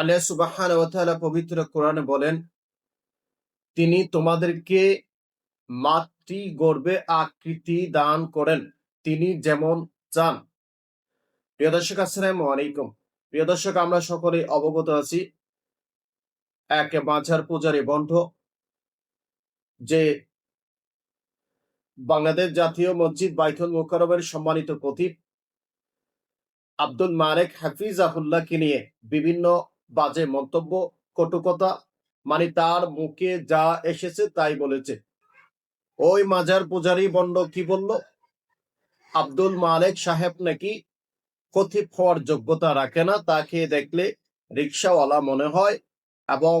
আল্লাহ সুবাহান পবিত্র কোরআনে বলেন, তিনি তোমাদেরকে মাতৃ গর্বে আকৃতি দান করেন, তিনি যেমন চান। প্রিয় দর্শক, আসসালামু আলাইকুম। প্রিয় দর্শক, আমরা সকলে অবগত আছি, এক মাঝার পূজারী বন্ধ, যে বাংলাদেশ জাতীয় মসজিদ বাইতুল মোকারমের সম্মানিত কতিব আব্দুল মারেক হাফিজাহুল্লাহকে নিয়ে বিভিন্ন বাজে মন্তব্য, কটুকতা মানে তার মুখে যা এসেছে তাই বলেছে। ওই মাজার পূজারি বন্ড কি বলল? আব্দুল মালেক সাহেব নাকি কথিত হওয়ার যোগ্যতা রাখে না, তাকে দেখলে রিক্সাওয়ালা মনে হয় এবং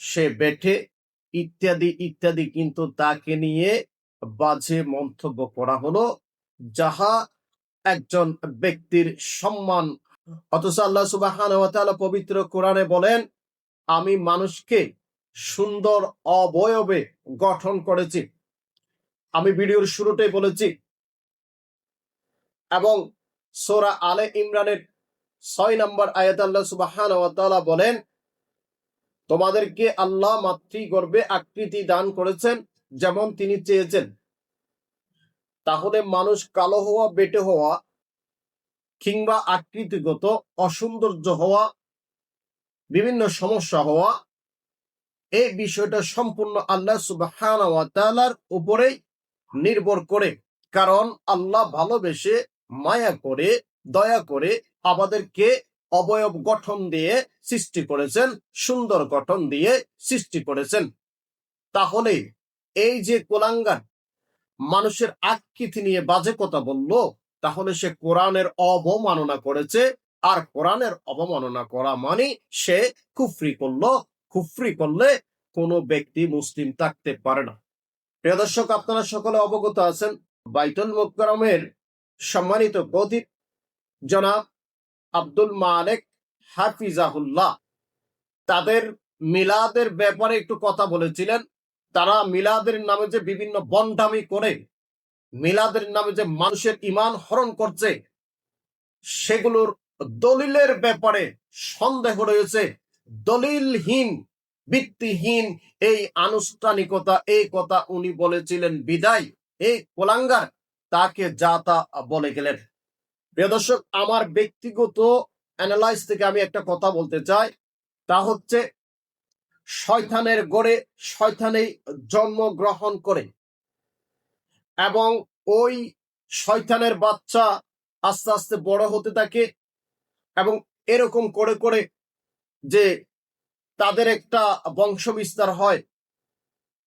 সে বেঠে, ইত্যাদি ইত্যাদি। কিন্তু তাকে নিয়ে বাজে মন্তব্য করা হলো, যাহা একজন ব্যক্তির সম্মান অথচ আল্লাহ সুবাহান পবিত্র কোরআনে বলেন, আমি মানুষকে সুন্দর অবয়বে গঠন করেছি। আমি ভিডিওর শুরুতেই বলেছি এবং সোরা আলে ইমরানের ছয় নম্বর আয়াত আল্লাহ সুবাহান বলেন, তোমাদেরকে আল্লাহ মাতৃগর্ভে আকৃতি দান করেছেন যেমন তিনি চেয়েছেন। তাহলে মানুষ কালো হওয়া, বেটে হওয়া কিংবা আকৃতিগত অসৌন্দর্য হওয়া, বিভিন্ন সমস্যা হওয়া, এই বিষয়টা সম্পূর্ণ আল্লাহ সুবাহার উপরেই নির্ভর করে। কারণ আল্লাহ ভালোবেসে, মায়া করে, দয়া করে আমাদেরকে অবয়ব গঠন দিয়ে সৃষ্টি করেছেন, সুন্দর গঠন দিয়ে সৃষ্টি করেছেন। তাহলে এই যে কোলাঙ্গার মানুষের আকৃতি নিয়ে বাজে কথা বলল তাহলে সে কোরআনের অবমাননা করেছে। আর কোরআনের অবমাননা করা মানে সে কুফরি করল। কুফরি করলে কোনো ব্যক্তি মুসলিম থাকতে পারে না। প্রিয় দর্শক, আপনারা সকলে অবগত আছেন, বাইতুল মুকরমের সম্মানিত গদিব জনাব আব্দুল মালেক হাফিজাহুল্লাহ। তাদের মিলাদের ব্যাপারে একটু কথা বলেছিলেন। তারা মিলাদের নামে যে বিভিন্ন বন্ডামি করে মিলাদের নামে যে মানুষের ইমান হরণ করছে, সেগুলোর দলিলের ব্যাপারে সন্দেহ রয়েছে। দলিলহীন, ভিত্তিহীন এই আনুষ্ঠানিকতা এই কথা উনি বলেছিলেন বিদায় এই কোলাঙ্গার, তাকে যা তা বলে গেলেন। প্রিয় দর্শক, আমার ব্যক্তিগত অ্যানালাইজ থেকে আমি একটা কথা বলতে চাই, তা হচ্ছে, শয়তানের গড়ে শয়তানেই জন্মগ্রহণ করে। এবং ওই শয়তানের বাচ্চা আস্তে আস্তে বড় হতে থাকে এবং এরকম করে করে যে তাদের একটা বংশ বিস্তার হয়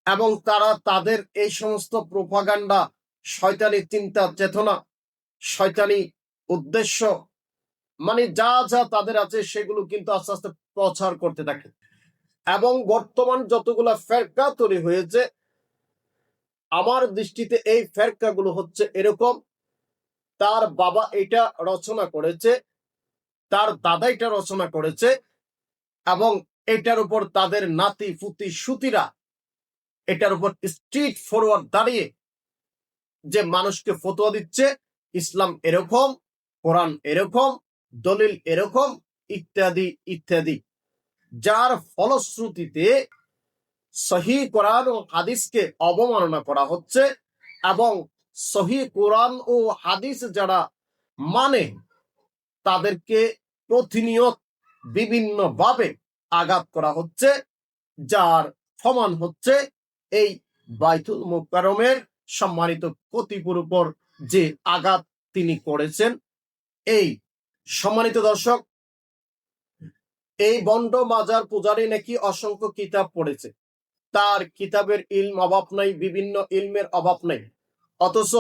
এবং তারা তাদের এই সমস্ত প্রোপাগান্ডা শয়তানি চিন্তা চেতনা শয়তানি উদ্দেশ্য মানে যা যা তাদের আছে সেগুলো কিন্তু আস্তে আস্তে প্রচার করতে থাকে। এবং বর্তমান যতগুলা ফেরকা তৈরি হয়েছে আমার দৃষ্টিতে এই ফেরকাগুলো হচ্ছে এরকম। তার বাবা এটা রচনা করেছে, তার দাদা এটা রচনা করেছে এবং এটার উপর তাদের নাতি ফুতি সুতিরা এটার উপর স্ট্রিট ফরওয়ার্ড দাঁড়িয়ে যে মানুষকে ফতোয়া দিচ্ছে, ইসলাম এরকম, কোরআন এরকম, দলিল এরকম, ইত্যাদি ইত্যাদি। যার ফলশ্রুতিতে সহি কোরআন ও হাদিসকে অবমাননা করা হচ্ছে এবং সহি কোরআন ও হাদিস যারা মানে তাদেরকে প্রতিনিয়ত বিভিন্নভাবে আঘাত করা হচ্ছে, যার সমান হচ্ছে এই বাইতুল মুকারমের সম্মানিত কতিপুর উপর যে আঘাত তিনি করেছেন। এই সম্মানিত দর্শক, এই বন্ড মাজার পূজারী নাকি অসংখ্য কিতাব পড়েছে। তার কিতাবের ইলম অভাব নাই, বিভিন্ন ইলমের অভাব নেই। অথচ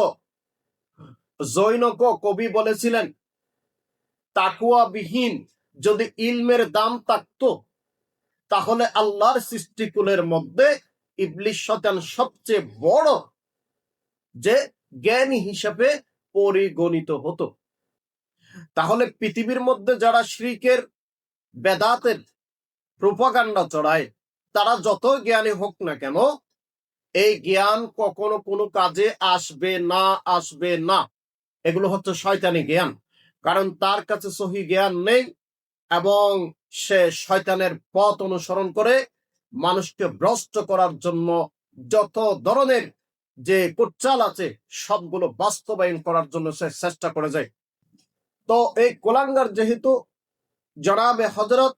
জৈনক কবি বলেছিলেন তাকুয়া বিহীন যদি ইলমের দাম থাকত, তাহলে আল্লাহর সৃষ্টিকুলের মধ্যে ইবলিশ শতান সবচেয়ে বড় যে জ্ঞানী হিসাবে পরিগণিত হতো। তাহলে পৃথিবীর মধ্যে যারা শ্রীকের বেদাতের প্রোপাগান্ডা চড়ায় তারা যত জ্ঞানী হোক না কেন, এই জ্ঞান কখনো কোনো কাজে আসবে না আসবে না। এগুলো হচ্ছে শয়তানি জ্ঞান। কারণ তার কাছে সহি জ্ঞান নেই এবং সে শয়তানের পথ অনুসরণ করে মানুষকে ভ্রষ্ট করার জন্য যত ধরনের যে কুচ্চাল আছে, সবগুলো বাস্তবায়ন করার জন্য সে চেষ্টা করে যায়। তো এই কোলাঙ্গার যেহেতু জনাবে হজরত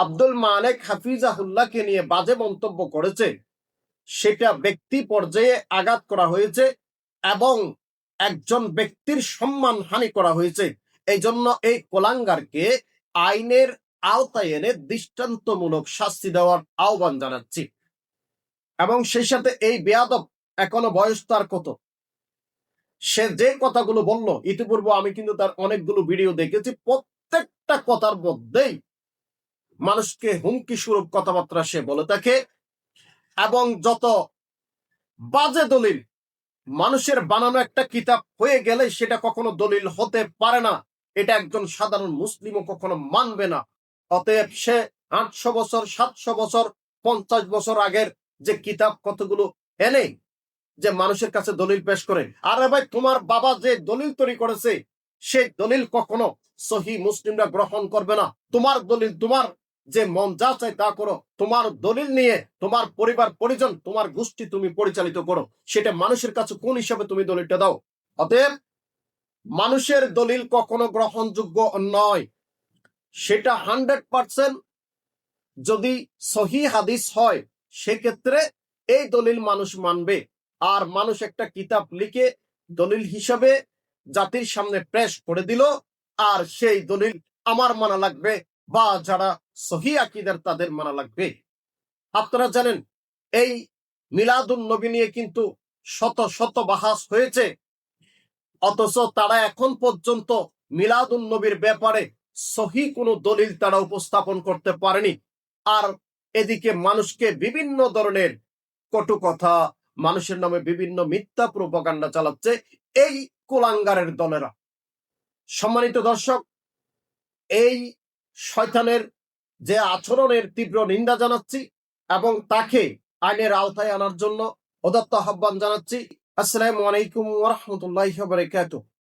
আব্দুল মালেক হাফিজাহুল্লাহকে নিয়ে বাজে মন্তব্য করেছে। সেটা ব্যক্তি পর্যায়ে আঘাত করা হয়েছে এবং একজন ব্যক্তির সম্মান হানি করা হয়েছে। এই জন্য এই কোলাঙ্গারকে আইনের আওতায় এনে দৃষ্টান্তমূলক শাস্তি দেওয়ার আহ্বান জানাচ্ছি। এবং সেই সাথে এই বেয়াদব এখনও বয়স তার কত? সে যে কথাগুলো বলল, ইতিপূর্বে আমি কিন্তু তার অনেকগুলো ভিডিও দেখেছি। প্রত্যেকটা কথার মধ্যেই মানুষকে হুমকি স্বরূপ কথাবার্তা সে বলে থাকে এবং যত বাজে দলিল মানুষের বানানো একটা কিতাব হয়ে গেলে সেটা কখনো দলিল হতে পারে না। এটা একজন সাধারণ মুসলিমও কখনো মানবে না। অতএব সে আটশো বছর, সাতশো বছর, পঞ্চাশ বছর আগের যে কিতাব কতগুলো এনে যে মানুষের কাছে দলিল পেশ করে, আরে ভাই তোমার বাবা যে দলিল তৈরি করেছে, সেই দলিল কখনো সহি মুসলিমরা গ্রহণ করবে না। তোমার দলিল, তোমার যে মন যা চাই তা করো। তোমার দলিল নিয়ে তোমার পরিবার, পরিজন, তোমার গোষ্ঠী তুমি পরিচালিত করো। সেটা মানুষের কাছে কোন হিসাবে তুমি দলিলটা দাও? অতএব মানুষের দলিল কখনো গ্রহণযোগ্য নয়। সেটা হান্ড্রেড পার্সেন্ট যদি সহি হাদিস হয়, সেক্ষেত্রে এই দলিল মানুষ মানবে। আর মানুষ একটা কিতাব লিখে দলিল হিসাবে জাতির সামনে প্রেস করে দিল, আর সেই দলিল আমার মানা লাগবে বা যারা সহি আকিদার তাদের মানা লাগবে। আপনারা জানেন, এই মিলাদুন নবী নিয়ে কিন্তু শত শত বাহাস হয়েছে। অথচ তারা এখন পর্যন্ত মিলাদুন নবীর ব্যাপারে সহি কোনো দলিল তারা উপস্থাপন করতে পারেনি। আর এদিকে মানুষকে বিভিন্ন ধরনের কটু কথা মানুষের নামে বিভিন্ন মিথ্যা প্রোপাগান্ডা চালাচ্ছে এই কোলাঙ্গারের দলেরা। সম্মানিত দর্শক, এই শয়তানের যে আচরণের তীব্র নিন্দা জানাচ্ছি এবং তাকে আইনের আওতায় আনার জন্য অদত্ত আহ্বান জানাচ্ছি। আসসালামু আলাইকুম ওরহমতুল্লাহ বারকাতুহ।